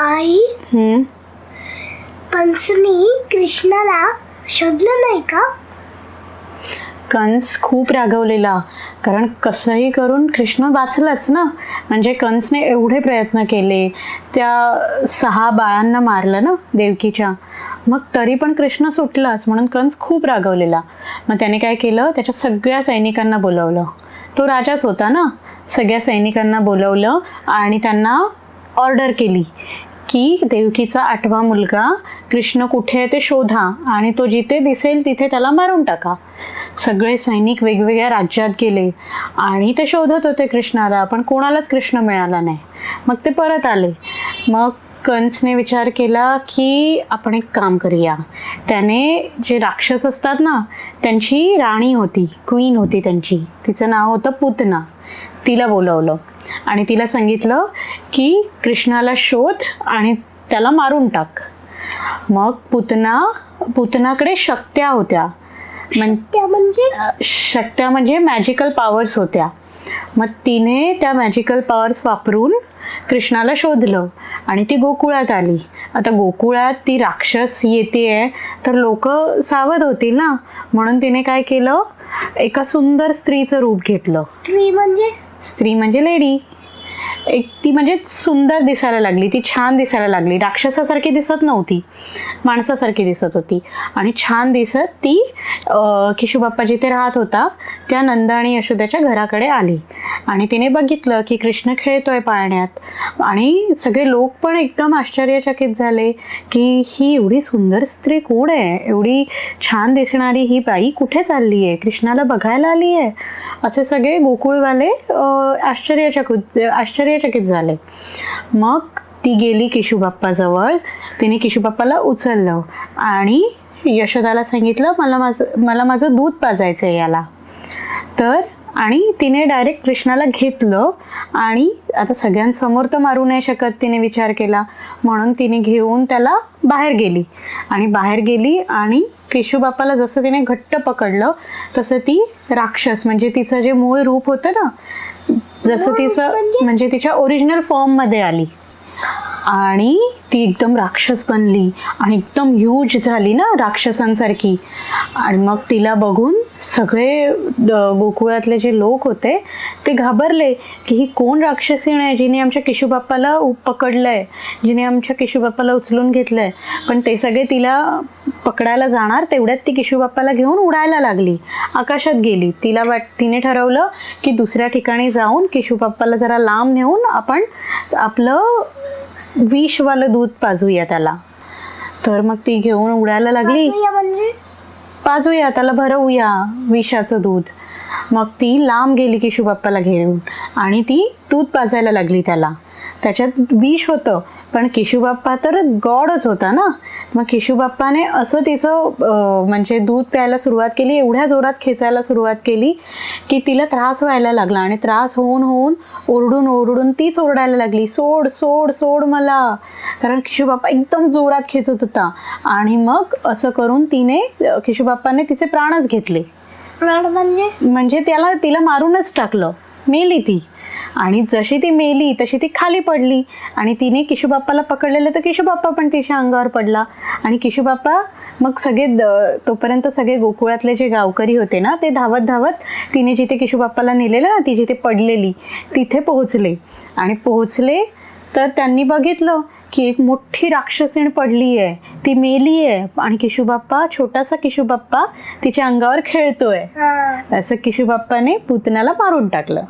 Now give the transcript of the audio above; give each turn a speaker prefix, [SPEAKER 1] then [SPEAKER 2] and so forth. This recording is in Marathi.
[SPEAKER 1] आई.
[SPEAKER 2] हम्म.
[SPEAKER 1] कंसनी कृष्णाला शोधलं नाही का?
[SPEAKER 2] कंस खूप रागवलेला. कारण कसंही करून कृष्ण वाचलाच ना. म्हणजे कंसने एवढे प्रयत्न केले. त्या सहा बाळांना मारलं ना देवकीच्या. मग तरी पण कृष्ण सुटलाच. म्हणून कंस खूप रागवलेला. मग त्याने काय केलं? त्याच्या सगळ्या सैनिकांना बोलवलं. तो राजाच होता ना. सगळ्या सैनिकांना बोलवलं आणि त्यांना ऑर्डर केली. की देवकीचा आठवा मुलगा कृष्ण कुठे आहे ते शोधा आणि तो जिथे दिसेल तिथे त्याला मारून टाका. सगळे सैनिक वेगवेगळ्या राज्यात गेले आणि ते शोधत होते कृष्णाला पण कोणालाच कृष्ण मिळाला नाही. मग ते परत आले. मग कंसने विचार केला की आपण एक काम करूया. त्याने जे राक्षस असतात ना त्यांची राणी होती क्वीन होती त्यांची. तिचं नाव होतं पुतना. तिला बोलवलं आणि तिला सांगितलं की कृष्णाला शोध आणि त्याला मारून टाक. मग पुतना पुतनाकडे शक्त्या होत्या. म्हण
[SPEAKER 1] त्या म्हणजे?
[SPEAKER 2] शक्त्या म्हणजे मॅजिकल पॉवर्स होत्या. मग तिने त्या मॅजिकल पॉवर्स वापरून कृष्णाला शोधलं आणि ती गोकुळात आली. आता गोकुळात ती राक्षस येते तर लोक सावध होतील ना? म्हणून तिने काय केलं? एका सुंदर स्त्रीचं रूप घेतलं.
[SPEAKER 1] स्त्री म्हणजे?
[SPEAKER 2] स्त्री म्हणजे लेडी. एक ती म्हणजे सुंदर दिसायला लागली ती छान दिसायला लागली. राक्षसासारखी दिसत नव्हती माणसासारखी दिसत होती. आणि छान दिसत ती अं, किशोबाप्पा जिथे राहत होता. त्या नंदा आणि यशोद्याच्या घराकडे आली. आणि तिने बघितलं की कृष्ण खेळतोय पाळण्यात. आणि सगळे लोक पण एकदम आश्चर्यचकित झाले की ही एवढी सुंदर स्त्री कोण आहे? एवढी छान दिसणारी ही बाई कुठे चालली आहे? कृष्णाला बघायला आली आहे? असे सगळे गोकुळवाले आश्चर्यचकित आश्चर्यचकित झाले. मग ती गेली किशोबाप्पाजवळ. तिने किशोबाप्पाला उचललं आणि यशोदाला सांगितलं मला माझं मला माझं दूध पाजायचं आहे याला. तर आणि तिने डायरेक्ट कृष्णाला घेतलं आणि आता सगळ्यांसमोर तर मारू नाही शकत तिने विचार केला. म्हणून तिने घेऊन त्याला बाहेर गेली. आणि बाहेर गेली आणि केशूबापाला जसं तिने घट्ट पकडलं तसं ती राक्षस म्हणजे तिचं जे मूळ रूप होतं ना जसं तिचं म्हणजे? तिच्या ओरिजिनल फॉर्ममध्ये आली. आणि ती एकदम राक्षस बनली आणि एकदम ह्यूज झाली ना राक्षसांसारखी. आणि मग तिला बघून सगळे गोकुळातले जे लोक होते ते घाबरले की ही कोण राक्षसीण आहे जिने आमच्या केशूबाप्पाला पकडलं पकडलंय? जिने आमच्या केशूबाप्पाला उचलून घेतलंय. पण ते सगळे तिला पकडायला जाणार तेवढ्यात ती केशूबाप्पाला घेऊन उडायला लागली. आकाशात गेली. तिला वाट तिने ठरवलं की दुसऱ्या ठिकाणी जाऊन केशूबाप्पाला जरा लांब नेऊन आपण आपलं विषवालं दूध पाजूया त्याला. तर मग ती घेऊन उडायला लागली.
[SPEAKER 1] पाचूया म्हणजे?
[SPEAKER 2] पाजूया त्याला भरवूया विषाचं दूध. मग ती लांब गेली किशोबाप्पाला घेऊन आणि ती दूध पाजायला लागली त्याला. त्याच्यात विष होतं. पण किशोबाप्पा तर गॉडच होता ना. मग किशोबाप्पाने असं तिचं म्हणजे दूध प्यायला सुरुवात केली एवढ्या जोरात खेचायला सुरुवात केली की तिला त्रास व्हायला लागला आणि त्रास होऊन होऊन ओरडून ओरडून तीच ओरडायला लागली सोड सोड सोड मला. कारण किशोबाप्पा एकदम जोरात खेचत होता. आणि मग असं करून तिने किशोबाप्पाने तिचे प्राणच घेतले.
[SPEAKER 1] प्राण म्हणजे?
[SPEAKER 2] म्हणजे त्याला तिला मारूनच टाकलं. मेली ती. आणि जशी ती मेली तशी ती खाली पडली. आणि तिने किशोबाप्पाला पकडलेलं तर किशोबाप्पा पण तिच्या अंगावर पडला. आणि किशोबाप्पा मग सगळे तोपर्यंत सगळे गोकुळातले जे गावकरी होते ना ते धावत धावत तिने जिथे किशोबाप्पाला नेलेलं ना ती जिथे पडलेली तिथे पोहोचले. आणि पोहोचले तर त्यांनी बघितलं की एक मोठी राक्षसीण पडली आहे ती मेली आहे आणि किशोबाप्पा छोटासा किशोबाप्पा तिच्या अंगावर खेळतोय. असं किशोबाप्पाने पुतण्याला मारून टाकलं.